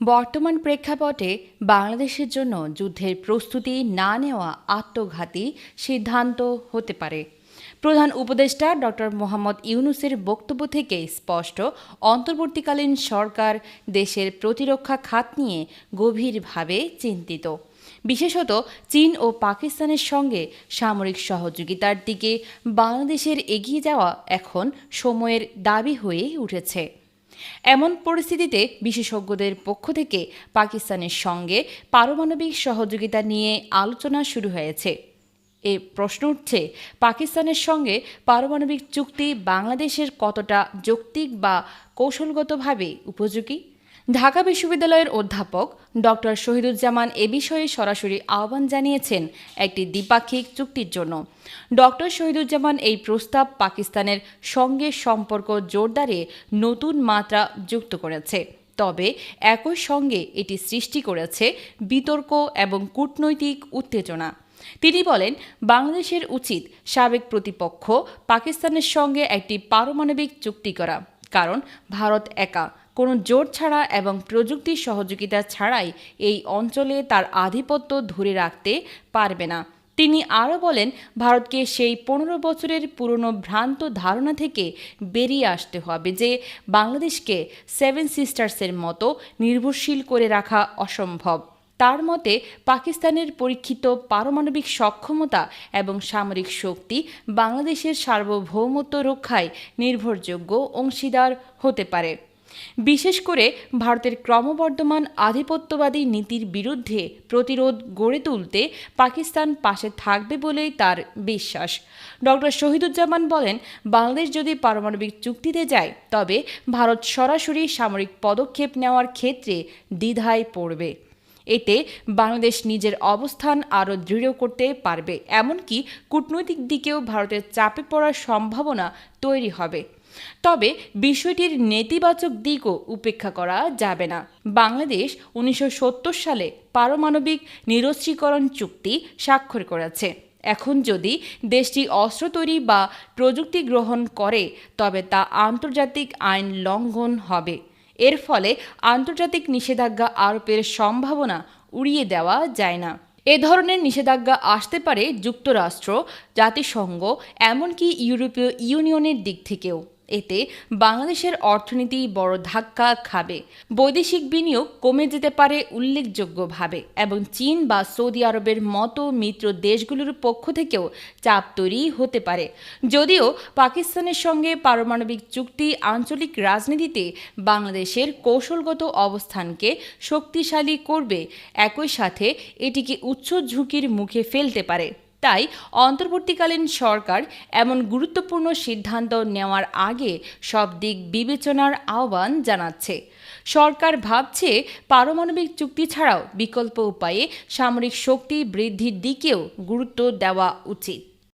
বর্তমান প্রেক্ষাপটে বাংলাদেশের জন্য যুদ্ধের প্রস্তুতি না নেওয়া আত্মঘাতী সিদ্ধান্ত হতে পারে। প্রধান উপদেষ্টা ডক্টর মোহাম্মদ ইউনুসের বক্তব্য থেকে স্পষ্ট, অন্তর্বর্তীকালীন সরকার দেশের প্রতিরক্ষা খাত নিয়ে গভীরভাবে চিন্তিত। বিশেষত চীন ও পাকিস্তানের সঙ্গে সামরিক সহযোগিতার দিকে বাংলাদেশের এগিয়ে যাওয়া এখন সময়ের দাবি হয়ে উঠেছে। এমন পরিস্থিতিতে বিশেষজ্ঞদের পক্ষ থেকে পাকিস্তানের সঙ্গে পারমাণবিক সহযোগিতা নিয়ে আলোচনা শুরু হয়েছে। এ প্রশ্ন উঠছে, পাকিস্তানের সঙ্গে পারমাণবিক চুক্তি বাংলাদেশের কতটা যৌক্তিক বা কৌশলগতভাবে উপযোগী? ঢাকা বিশ্ববিদ্যালয়ের অধ্যাপক ডক্টর শহীদুজ্জামান এ বিষয়ে সরাসরি আহ্বান জানিয়েছেন একটি দ্বিপাক্ষিক চুক্তির জন্য। ডক্টর শহীদুজ্জামান এই প্রস্তাব পাকিস্তানের সঙ্গে সম্পর্ক জোরদারে নতুন মাত্রা যুক্ত করেছে। তবে একই সঙ্গে এটি সৃষ্টি করেছে বিতর্ক এবং কূটনৈতিক উত্তেজনা। তিনি বলেন, বাংলাদেশের উচিত সাবেক প্রতিপক্ষ পাকিস্তানের সঙ্গে একটি পারমাণবিক চুক্তি করা, কারণ ভারত একা। কোনো জোট ছাড়া এবং প্রযুক্তি সহযোগিতা ছাড়াই এই অঞ্চলে তার আধিপত্য ধরে রাখতে পারবে না। তিনি আরও বলেন, ভারতকে সেই পনেরো বছরের পুরনো ভ্রান্ত ধারণা থেকে বেরিয়ে আসতে হবে যে বাংলাদেশকে সেভেন সিস্টার্সের মতো নির্ভরশীল করে রাখা অসম্ভব। তার মতে, পাকিস্তানের পরীক্ষিত পারমাণবিক সক্ষমতা এবং সামরিক শক্তি বাংলাদেশের সার্বভৌমত্ব রক্ষায় নির্ভরযোগ্য অংশীদার হতে পারে। বিশেষ করে ভারতের ক্রমবর্ধমান আধিপত্যবাদী নীতির বিরুদ্ধে প্রতিরোধ গড়ে তুলতে পাকিস্তান পাশে থাকবে বলেই তার বিশ্বাস। ডক্টর শহীদুজ্জামান বলেন, বাংলাদেশ যদি পারমাণবিক চুক্তিতে যায়, তবে ভারত সরাসরি সামরিক পদক্ষেপ নেওয়ার ক্ষেত্রে দ্বিধায় পড়বে। এতে বাংলাদেশ নিজের অবস্থান আরও দৃঢ় করতে পারবে, এমনকি কূটনৈতিক দিকেও ভারতের চাপে পড়ার সম্ভাবনা তৈরি হবে। তবে বিষয়টির নেতিবাচক দিকও উপেক্ষা করা যাবে না। বাংলাদেশ উনিশশো সত্তর সালে পারমাণবিক নিরস্ত্রীকরণ চুক্তি স্বাক্ষর করেছে। এখন যদি দেশটি অস্ত্র তৈরি বা প্রযুক্তি গ্রহণ করে, তবে তা আন্তর্জাতিক আইন লঙ্ঘন হবে। এর ফলে আন্তর্জাতিক নিষেধাজ্ঞা আরোপের সম্ভাবনা উড়িয়ে দেওয়া যায় না। এ ধরনের নিষেধাজ্ঞা আসতে পারে যুক্তরাষ্ট্র, জাতিসংঘ, এমনকি ইউরোপীয় ইউনিয়নের দিক থেকেও। এতে বাংলাদেশের অর্থনীতি বড় ধাক্কা খাবে। বৈদেশিক বিনিয়োগ কমে যেতে পারে উল্লেখযোগ্যভাবে এবং চীন বা সৌদি আরবের মতো মিত্র দেশগুলোর পক্ষ থেকেও চাপ তৈরি হতে পারে। যদিও পাকিস্তানের সঙ্গে পারমাণবিক চুক্তি, আঞ্চলিক রাজনীতিতে বাংলাদেশের কৌশলগত অবস্থানকে শক্তিশালী করবে, একই সাথে এটিকে উচ্চ ঝুঁকির মুখে ফেলতে পারে। তাই অন্তর্বর্তীকালীন সরকার এমন গুরুত্বপূর্ণ সিদ্ধান্ত নেওয়ার আগে সব দিক বিবেচনার আহ্বান জানাচ্ছে। সরকার ভাবছে পারমাণবিক চুক্তি ছাড়াও বিকল্প উপায়ে সামরিক শক্তি বৃদ্ধির দিকেও গুরুত্ব দেওয়া উচিত।